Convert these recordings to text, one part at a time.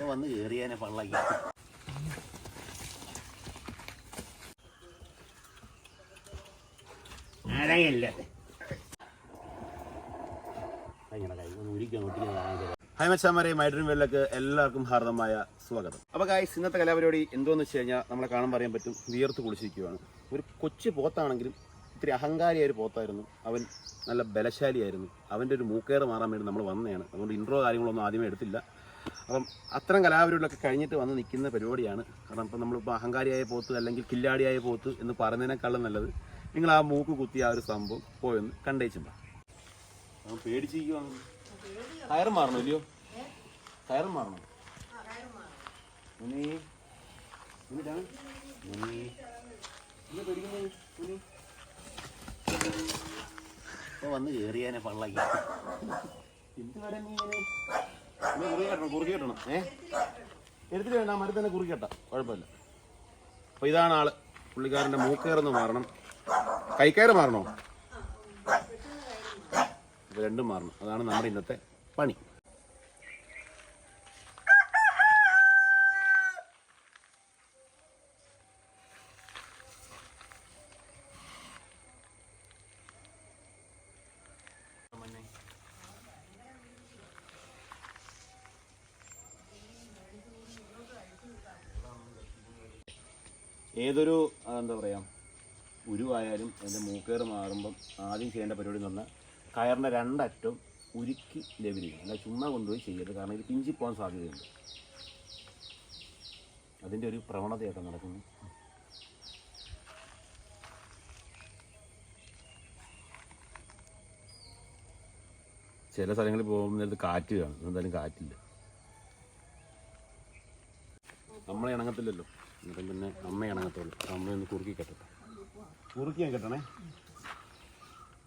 ഇപ്പൊ വന്ന് കേറിയാനെ പള്ളക്കി high hi മച്ചാമാരെ മൈഡ്രീം വേൾഡിലേക്ക് എല്ലാവർക്കും ഹാർദമായ സ്വാഗതം. അപ്പോൾ ഗായ്സ് ഇന്നത്തെ കലാപരിപാടി എന്തോന്ന് വെച്ച് കഴിഞ്ഞാൽ നമ്മളെ കാണാൻ പറയാൻ പറ്റും വിയർത്ത് കുളിച്ചിരിക്കുകയാണ് ഒരു കൊച്ചു പോത്താണെങ്കിലും ഇത്തിരി അഹങ്കാരിയായ ഒരു പോത്തായിരുന്നു. അവൻ നല്ല ബലശാലിയായിരുന്നു. അവന്റെ ഒരു മൂക്കേറ് മാറാൻ വേണ്ടി നമ്മൾ വന്നതാണ്. അതുകൊണ്ട് ഇൻട്രോ കാര്യങ്ങളൊന്നും ആദ്യമേ എടുത്തില്ല. അപ്പം അത്തരം കലാപരിപാടികളൊക്കെ കഴിഞ്ഞിട്ട് വന്ന് നിൽക്കുന്ന പരിപാടിയാണ്. കാരണം ഇപ്പം നമ്മളിപ്പോൾ അഹങ്കാരിയായ പോത്ത് അല്ലെങ്കിൽ കില്ലാടിയായ പോത്ത് എന്ന് പറയുന്നതിനേക്കാളും നല്ലത് നിങ്ങൾ ആ മൂക്ക് കുത്തി ആ ഒരു സംഭവം പോയൊന്ന് കണ്ടേച്ചും അവൻ പേടിച്ചിരിക്കുവാണ് കയറും ഇല്ലയോ? കയറും മാറണോ? ഇപ്പൊ വന്ന് കേറിയാനെ പള്ളക്കി എന്ത് വരാൻ നീ ഇങ്ങനെ നീ കുറുകി കെട്ടണം കുറുകി കെട്ടണം. ഏ? എടുത്തിട്ട് വേണ്ട മരത്തിൽ തന്നെ കുഴപ്പമില്ല. അപ്പൊ ഇതാണ് ആൾ. പുള്ളിക്കാരന്റെ മൂക്കേറൊന്ന് മാറണം കൈക്കയറ് മാറണോ? രണ്ടും മാറണം. അതാണ് നമ്മുടെ ഇന്നത്തെ പണി. ഏതൊരു എന്താ പറയുക ഉരുവായാലും അതിന്റെ മൂക്കേറ് മാറുമ്പം ആദ്യം ചെയ്യേണ്ട പരിപാടി എന്ന് പറഞ്ഞാൽ കയറിന്റെ രണ്ടറ്റം ഉരുക്കി ചെയ്യും അല്ല ചുമ്മാ കൊണ്ടുപോയി ചെയ്യരുത്. കാരണം ഇത് പിഞ്ചി പോകാൻ സാധ്യതയുണ്ട്. അതിന്റെ ഒരു പ്രവണതയായിട്ട് നടക്കുന്നു. ചില സ്ഥലങ്ങളിൽ പോകുന്നത് കാറ്റ് കാണും. എന്തായാലും കാറ്റില്ല. നമ്മളെ ഇണങ്ങത്തില്ലല്ലോ. എന്നിട്ടും പിന്നെ അമ്മ ഇണങ്ങത്തുള്ളൂ. അപ്പം അമ്മ കുറുക്കി കെട്ടട്ടെ. കുറുക്കി ഞാൻ കെട്ടണേ.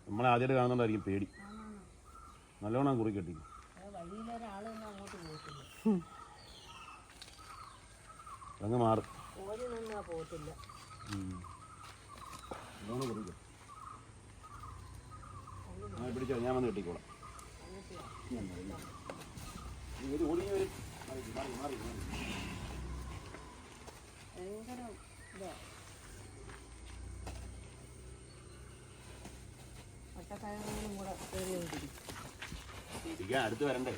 നമ്മളെ ആദ്യമായിട്ട് കാണുന്നുണ്ടായിരിക്കും പേടി. നല്ലോണം കുറുക്കി കെട്ടിക്കും. അങ്ങ് മാറും. പോകത്തില്ല. നല്ലോണം കുറുക്കി പിടിച്ചോ ഞാൻ വന്ന് കെട്ടിക്കോളാം. വരാം, ഓടി മാറി, മാറി. ഭയങ്കര ഇതാ. ഒറ്റക്കായങ്ങളും കൂടെ അടുത്ത് വരണ്ടേ?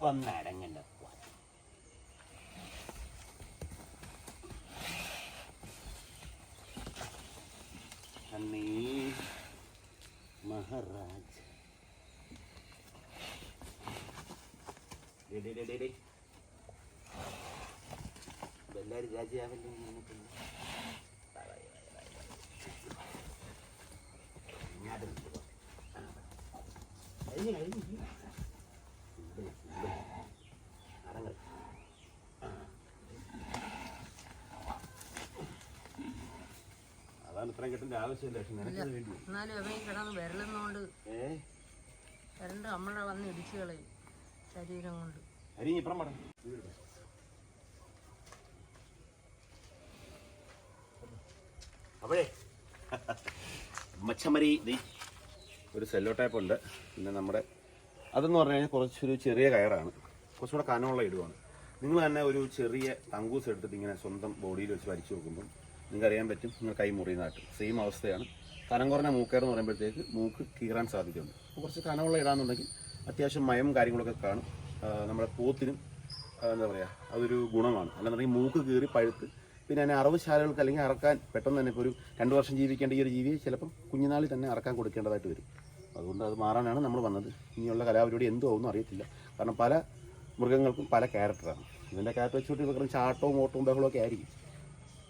ഒന്നടങ്ങണ്ട അടങ്ങ്. ആ. അതാണ് ഇത്രയും കിട്ടേണ്ട ആവശ്യമില്ല എന്നാലും അവൻ കിടന്ന് വിരളുന്നോണ്ട് വരണ്ട് നമ്മളെ വന്ന് ഇടിച്ചു കളയും ശരീരം കൊണ്ട് അരിഞ്ഞിപ്പുറം പറഞ്ഞു പടം അപ്പോഴേ മച്ചമരി ദേ ഒരു സെല്ലോ ടൈപ്പ് ഉണ്ട്. പിന്നെ നമ്മുടെ അതെന്ന് പറഞ്ഞു കഴിഞ്ഞാൽ കുറച്ചൊരു ചെറിയ കയറാണ്. കുറച്ചുകൂടെ കനമുള്ള ഇടുവാണ്. നിങ്ങൾ തന്നെ ഒരു ചെറിയ തങ്കൂസ് എടുത്തിട്ട് ഇങ്ങനെ സ്വന്തം ബോഡിയിൽ വെച്ച് വലിച്ചു നോക്കുമ്പം നിങ്ങൾക്ക് അറിയാൻ പറ്റും നിങ്ങൾ കൈ മുറിയുന്നതായിട്ട്. സെയിം അവസ്ഥയാണ്. കനം കുറഞ്ഞ മൂക്കേർന്ന് പറയുമ്പോഴത്തേക്ക് മൂക്ക് കീറാൻ സാധ്യതയുണ്ട് അപ്പോൾ കുറച്ച് കനമുള്ള ഇടാന്നുണ്ടെങ്കിൽ അത്യാവശ്യം മയം കാര്യങ്ങളൊക്കെ കാണും. നമ്മുടെ പോത്തിനും എന്താ പറയുക അതൊരു ഗുണമാണ്. അല്ലാന്നുണ്ടെങ്കിൽ മൂക്ക് കീറി പഴുത്ത് പിന്നെ അതിനെ അറവുശാലകൾക്ക് അല്ലെങ്കിൽ അറക്കാൻ പെട്ടെന്ന് തന്നെ ഇപ്പോൾ ഒരു രണ്ട് വർഷം ജീവിക്കേണ്ട ഈ ഒരു ജീവിയെ ചിലപ്പം കുഞ്ഞുനാളിൽ തന്നെ അറക്കാൻ കൊടുക്കേണ്ടതായിട്ട് വരും. അതുകൊണ്ട് അത് മാറാനാണ് നമ്മൾ വന്നത്. ഇനിയുള്ള കലാപരിപാടി എന്തോ ഒന്നും അറിയത്തില്ല. കാരണം പല മൃഗങ്ങൾക്കും പല ക്യാരക്ടറാണ് ഇതിന്റെ ക്യാരക്ടർ വെച്ചുകൊണ്ട് ഇവർക്ക് ചാട്ടവും ഓട്ടവും ബഹളവും ഒക്കെ ആയിരിക്കും.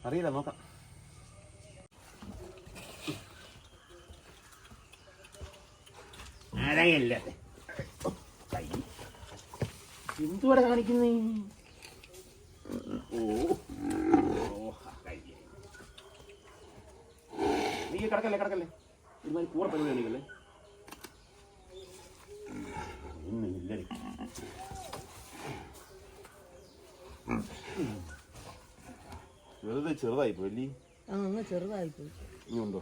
അറിയില്ല നോക്കാം. ആരായല്ല എന്തുവിടെ കാണിക്കുന്നേ? ഓ, ഈ കിടക്കല്ലേ കിടക്കല്ലേ? ഒരുമാതിരി കൂറ പരിപാടിയാണെങ്കിലേ ഒന്നുമില്ലേ വെറുതെ ചെറുതായി പോയി ആ ചെറുതായി പോയി. ഇനി ഉണ്ടോ?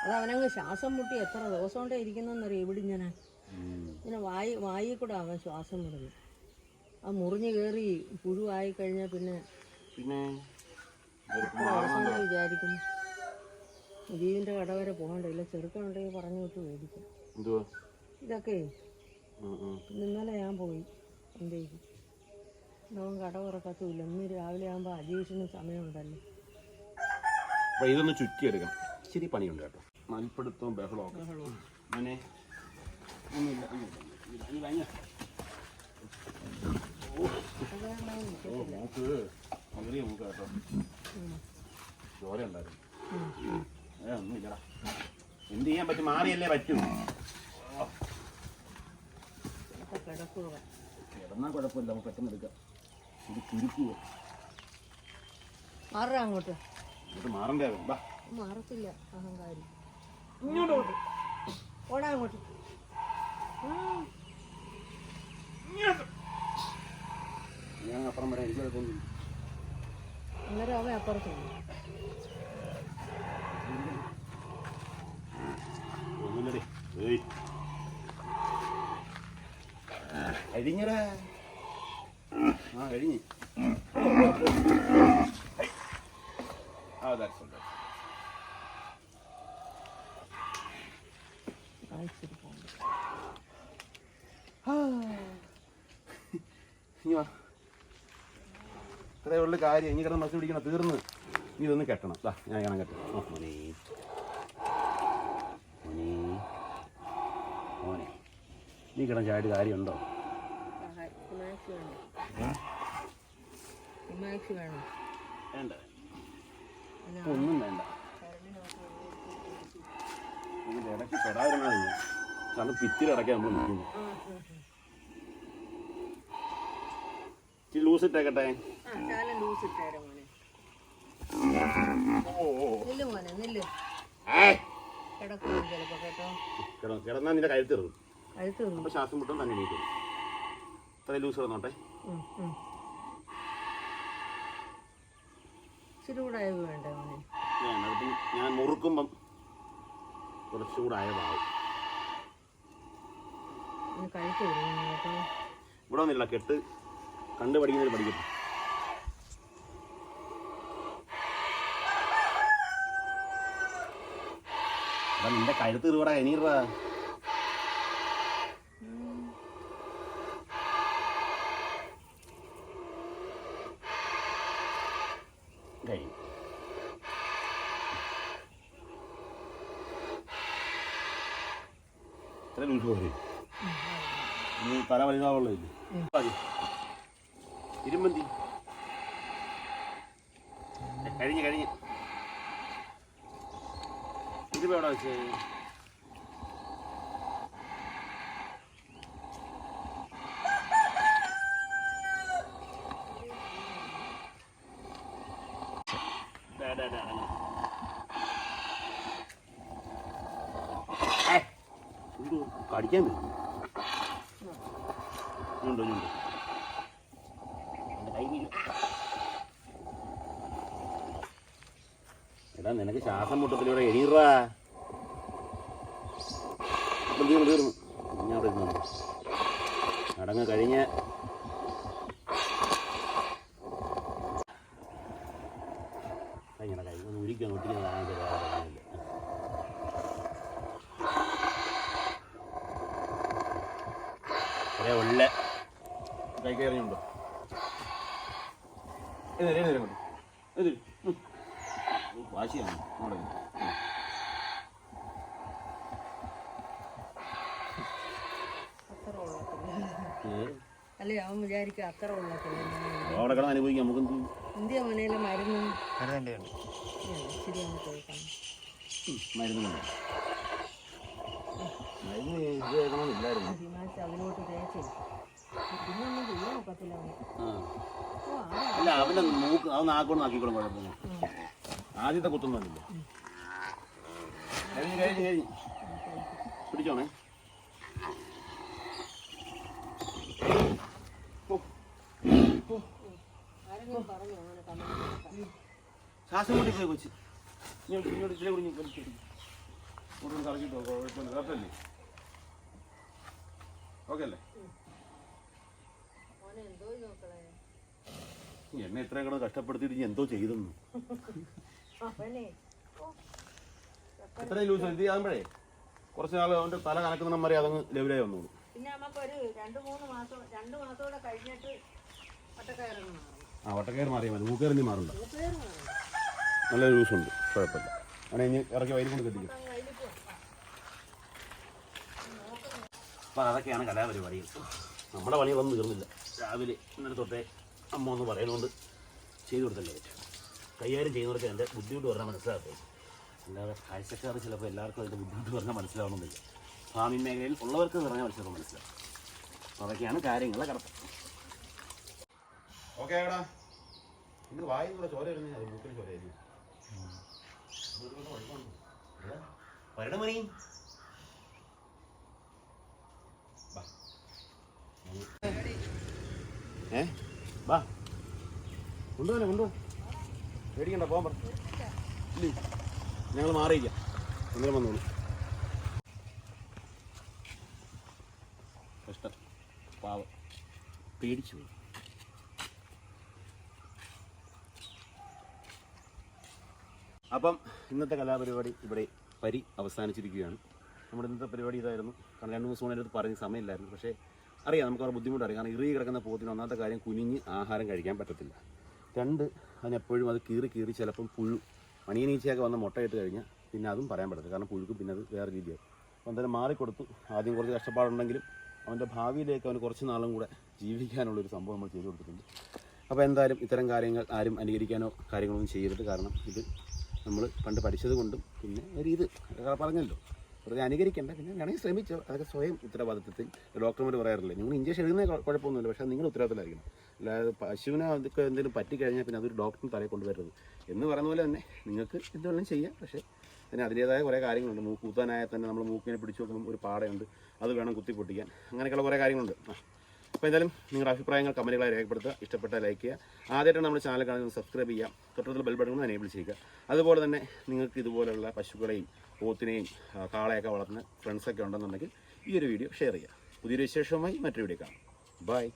അത് അവനങ്ങ് ശ്വാസം മുട്ടി എത്ര ദിവസം കൊണ്ടേ ഇരിക്കുന്നെന്നറിയാം ഇവിടെ ഇങ്ങനെ ഇങ്ങനെ വായി വായിൽ കൂടെ അവൻ ശ്വാസം മുടങ്ങി ആ മുറിഞ്ഞ് കയറി പുഴുവായി കഴിഞ്ഞാൽ പിന്നെ പിന്നെ വിചാരിക്കുന്നു. ദീപിന്റെ കട വരെ പോകണ്ട ഇല്ല ചെറുക്കനുണ്ടെങ്കിൽ പറഞ്ഞു വിട്ട് മേടിക്കും. എന്തുവാ? ഇതൊക്കെ. ഇന്നലെ ഞാൻ പോയി. എന്റെ അവൻ കട തുറക്കത്തുമില്ല. ഇന്ന് രാവിലെ ആകുമ്പോൾ അജീഷിന് സമയമുണ്ടല്ലോ. അപ്പൊ ഇതൊന്ന് എടുക്കാം ശരി പണിയുണ്ട് കേട്ടോ. മൽപ്പിടുത്തവും ബഹളവും ഒക്കെ. മോനെ. ഒന്നുമില്ല ഒന്നുമില്ല. ഇല്ല, ഇല്ല, ഇല്ല. ഓ മൂക്ക് വളരെ മൂക്ക് കേട്ടോ ചോര ഉണ്ടായിരുന്നു ഏ ഒന്നുമില്ലടാ എന്ത് ചെയ്യാൻ പറ്റും മാറിയല്ലേ പറ്റൂ കിടന്നാ കുഴപ്പമില്ല നമുക്ക് പെട്ടെന്ന് എടുക്കാം ഇത് ചുരുക്കുക മാറാ അങ്ങോട്ട്. ഇങ്ങോട്ട് മാറണ്ടേ ബാ മാറത്തില്ല. അഹങ്കാരി. ഇങ്ങോട്ട് ഓടാ അങ്ങോട്ട്. ഉം. ഞാൻ അപ്പുറം വരാം എനിക്ക് കുഴപ്പമൊന്നുമില്ല അന്നേരം അവൻ അപ്പുറത്ത്. ഒന്നുമില്ലടേ ഏയ്. കഴിഞ്ഞടാ ആ കഴിഞ്ഞ്. ആ that's all, that's all. കാണിച്ചിട്ട് പോകണ്ട. ഇനി വാ ഇത്രയേ ഉള്ളു കാര്യം ഇനി കിടന്ന് മത്സ്യം പിടിക്കണം തീർന്ന്. ഇനി ഇതൊന്ന് കെട്ടണം. ദാ ഞാൻ കാണാൻ കെട്ടണം ഓ മോനെ. മോനെ. മോനെ. നീ കിടന്ന് ചാടി കാര്യമുണ്ടോ? വേണ്ട. ഒന്നും വേണ്ട. ഇതിന്റെ ഇടയ്ക്ക് പെടാതിരുന്നത് കാരണം ഭിത്തിയിലടക്കാൻ നമ്മൾ നിൽക്കുന്നു. ഇച്ചിരി ലൂസ് ഇട്ടേരെ മോനെ. നില്ല് മോനെ നില്ല്. ചിലപ്പോ കേട്ടോ. കിടന്ന് കിടന്നാൽ നിന്റെ കഴുത്ത് ഇറങ്ങും തിന്നു അപ്പൊ ശ്വാസം മുട്ടും തന്നെ നീക്കും. ഇത്ര ലൂസ് കിടന്നോട്ടെ. ഉം, ഉം. ഇച്ചിരി കൂടെ അയവ് വേണ്ടേ മോനെ? വേണ്ട അതിപ്പം ഞാൻ മുറുക്കുമ്പം കുറച്ചുകൂടായ കഴുത്ത് വരുന്നു കേട്ടോ. ഇവിടെ ഒന്നുമില്ല കെട്ട് കണ്ട് പഠിക്കുന്നതിൽ പഠിക്കട്ടെ എടാ നിന്റെ കഴുത്ത് ഇറുവടാ എണീറാ ഇത്ര ലൂസ് തല വലുതാവുള്ളൂ. ഇരുമ്പന്തി കഴിഞ്ഞ് കഴിഞ്ഞ് ഏയ്, കടിക്കാൻ പറ്റും ഉണ്ടോ ഉണ്ടോ. എടാ നിനക്ക് ശ്വാസം മുട്ടത്തിലൂടെ എണീറാ. തീർന്നു തീർന്നു ഞാൻ അവിടെ ഇരുന്നു ചടങ്ങ് കഴിഞ്ഞ്. കഴിഞ്ഞ കൈ ഒന്ന് ഉരിക്കാൻ ഒട്ടിക്കാൻ കാണാൻ തരാറില്ല ഒരേ ഉള്ള. കൈ കയറിയുണ്ടോ? വാശിയാണ് ഇങ്ങോട്ട് വരൂ. ഉം. അത്ര ഉള്ളത്തില്ല ഏ, അല്ലേ അവൻ വിചാരിക്കും. അത്ര ഉള്ളത്തില്ല അവിടെ കിടന്ന് അനുഭവിക്കാം. നമുക്ക്? ഇന്ത്യ മരുന്ന് ഇച്ചിരി അങ്ങ് കേൾക്കാം മരുന്നുണ്ട്. മരുന്ന് ചെയ്യാൻ ഒക്കത്തില്ല അവന്. ഓ അല്ല മൂക്ക് അത് നാക്കോട് നാക്കിക്കോളും കുഴപ്പമില്ല. ഉം. ആദ്യത്തെ കഴിഞ്ഞ് കഴിഞ്ഞ് കഴിഞ്ഞ്. പിടിച്ചോണേ ആരെങ്കിലും പറഞ്ഞു അങ്ങനെ കമന്റ് ശ്വാസം പോയി കൊച്ച്. ഇങ്ങോട്ട് ഇങ്ങോട്ട് കൂടി ഇങ്ങോട്ട് ഇങ്ങോട്ട്. കൂടുതൽ കറക്കിയിട്ട് നോക്കാം കുഴപ്പമില്ല. കുഴപ്പമില്ലേ ഓക്കെ അല്ലേ? എന്നെ ഇത്രയും കൂടെ കഷ്ടപ്പെടുത്തിയിട്ട് ഇനി എന്തോ ചെയ്തെന്നു. അവനെ. എത്രയും ലൂസ്? എന്ത് ചെയ്യാകുമ്പോഴേ കുറച്ച് നാൾ അവന്റെ തല കനക്കുന്ന മാറി അതങ്ങ് ലെവലായി വന്നോളൂ. പിന്നെ നമുക്കൊരു രണ്ട് മൂന്ന് മാസം രണ്ട് മാസം കൂടെ കഴിഞ്ഞിട്ട് ആ വട്ടക്കയർ മാറിയാൽ മതി. മൂക്കേറിഞ്ഞ് മാറണ്ട നല്ല ജ്യൂസ് ഉണ്ട് കുഴപ്പമില്ല. അങ്ങനെ ഇനി ഇറക്കി വയലും കൊണ്ട് കെട്ടിക്കും. അപ്പം അതൊക്കെയാണ് കലാപരിപാടികൾ. നമ്മുടെ പണികളൊന്നും തീർന്നില്ല. രാവിലെ ഇന്നലെ തൊട്ടേ അമ്മ ഒന്ന് പറയുന്നതുകൊണ്ട് ചെയ്തു കൊടുത്തല്ലേ പറ്റും. കൈകാര്യം ചെയ്യുന്നവർക്ക് എന്റെ ബുദ്ധിമുട്ട് പറഞ്ഞാൽ മനസ്സിലാക്കും അല്ലാതെ കാഴ്ചക്കാർ ചിലപ്പോൾ എല്ലാവർക്കും അതിന്റെ ബുദ്ധിമുട്ട് പറഞ്ഞാൽ മനസ്സിലാവണമെന്നില്ല. ഫാമിംഗ് മേഖലയിൽ ഉള്ളവർക്ക് പറഞ്ഞാൽ മനസ്സിലാക്കാൻ മനസ്സിലാവും. അപ്പോൾ അതൊക്കെയാണ് കാര്യങ്ങളെ കടപ്പ് ഓക്കെ ഏടാ ഇന്ന് വായും കൂടെ ചോര വരുന്നേ. അത് ഏ? വാ കൊണ്ടുപോനെ കൊണ്ടുപോ പേടിക്കണ്ട പോകാൻ പറഞ്ഞു ഞങ്ങൾ മാറിയില്ല അന്നേരം വന്നോളൂ. കഷ്ടം. പാവം. പേടിച്ചു പോയി. അപ്പം ഇന്നത്തെ കലാപരിപാടി ഇവിടെ പരി അവസാനിച്ചിരിക്കുകയാണ്. നമ്മുടെ ഇന്നത്തെ പരിപാടി ഇതായിരുന്നു. കാരണം രണ്ട് മൂന്ന് ദിവസം അടുത്ത് പറഞ്ഞ സമയമില്ലായിരുന്നു. പക്ഷേ അറിയാം നമുക്ക് അവർ ബുദ്ധിമുട്ടറിയാം കാരണം ഇറുകി കിടക്കുന്ന പോത്തിന് ഒന്നാമത്തെ കാര്യം കുനിഞ്ഞ് ആഹാരം കഴിക്കാൻ പറ്റത്തില്ല. രണ്ട് അതിനെപ്പോഴും അത് കീറി കീറി ചിലപ്പം പുഴു മണിയനീച്ചയൊക്കെ വന്ന് മുട്ടയിട്ട് കഴിഞ്ഞാൽ പിന്നെ അതും പറയാൻ പറ്റത്തില്ല. കാരണം പുഴുക്കും പിന്നെ അത് വേറെ രീതിയായി അപ്പോൾ എന്തായാലും മാറിക്കൊടുത്തു. ആദ്യം കുറച്ച് കഷ്ടപ്പാടുണ്ടെങ്കിലും അവന്റെ ഭാവിയിലേക്ക് അവന് കുറച്ച് നാളും കൂടെ ജീവിക്കാനുള്ളൊരു സംഭവം നമ്മൾ ചെയ്തു കൊടുത്തിട്ടുണ്ട്. അപ്പോൾ എന്തായാലും ഇത്തരം കാര്യങ്ങൾ ആരും അനുകരിക്കാനോ കാര്യങ്ങളൊന്നും ചെയ്യരുത്. കാരണം ഇത് നമ്മൾ പണ്ട് പഠിച്ചത് കൊണ്ടും പിന്നെ ഒരു ഇത് പറഞ്ഞല്ലോ. വെറുതെ അനുകരിക്കേണ്ട. പിന്നെ വേണമെങ്കിൽ ശ്രമിച്ചോ. അതൊക്കെ സ്വയം ഉത്തരവാദിത്വത്തിൽ ഡോക്ടർമാർ പറയാറില്ലേ നിങ്ങൾ ഇഞ്ചക്ഷൻ എഴുതുന്ന കുഴപ്പമൊന്നുമില്ല പക്ഷേ നിങ്ങൾ ഉത്തരവാദിത്തമായിരിക്കണം അല്ലാതെ പശുവിനെ അതൊക്കെ എന്തെങ്കിലും പറ്റിക്കഴിഞ്ഞാൽ പിന്നെ അതൊരു ഡോക്ടറിന് തലയിൽ കൊണ്ടുവരരുത് എന്ന് പറയുന്ന പോലെ തന്നെ നിങ്ങൾക്ക് എന്തുവേണം ചെയ്യാം. പക്ഷേ പിന്നെ അതിന്റേതായ കുറേ കാര്യങ്ങളുണ്ട്. മൂക്ക് കൂത്താനായാൽ തന്നെ നമ്മൾ മൂക്കിനെ പിടിച്ചു നോക്കുമ്പോൾ ഒരു പാടയുണ്ട്. അത് വേണം കുത്തി പൊട്ടിക്കാൻ അങ്ങനെയൊക്കെയുള്ള കുറേ കാര്യങ്ങളുണ്ട്. അപ്പോൾ എന്തായാലും നിങ്ങളുടെ അഭിപ്രായങ്ങൾ കമന്റുകളായി രേഖപ്പെടുത്തുക. ഇഷ്ടപ്പെട്ട ലൈക്ക് ചെയ്യുക. ആദ്യമായിട്ടാണ് നമ്മുടെ ചാനൽ കാണുന്നത് സബ്സ്ക്രൈബ് ചെയ്യുക. തൊട്ടടുത്തുള്ള ബെൽ എനേബിൾ ചെയ്യുക. അതുപോലെ തന്നെ നിങ്ങൾക്ക് ഇതുപോലുള്ള പശുക്കളെയും പോത്തിനെയും കാളയൊക്കെ വളർത്തുന്ന ഫ്രണ്ട്സൊക്കെ ഉണ്ടെന്നുണ്ടെങ്കിൽ ഈ ഒരു വീഡിയോ ഷെയർ ചെയ്യുക. പുതിയൊരു വിശേഷവുമായി മറ്റൊരു വീഡിയോ കാണാം. ബൈ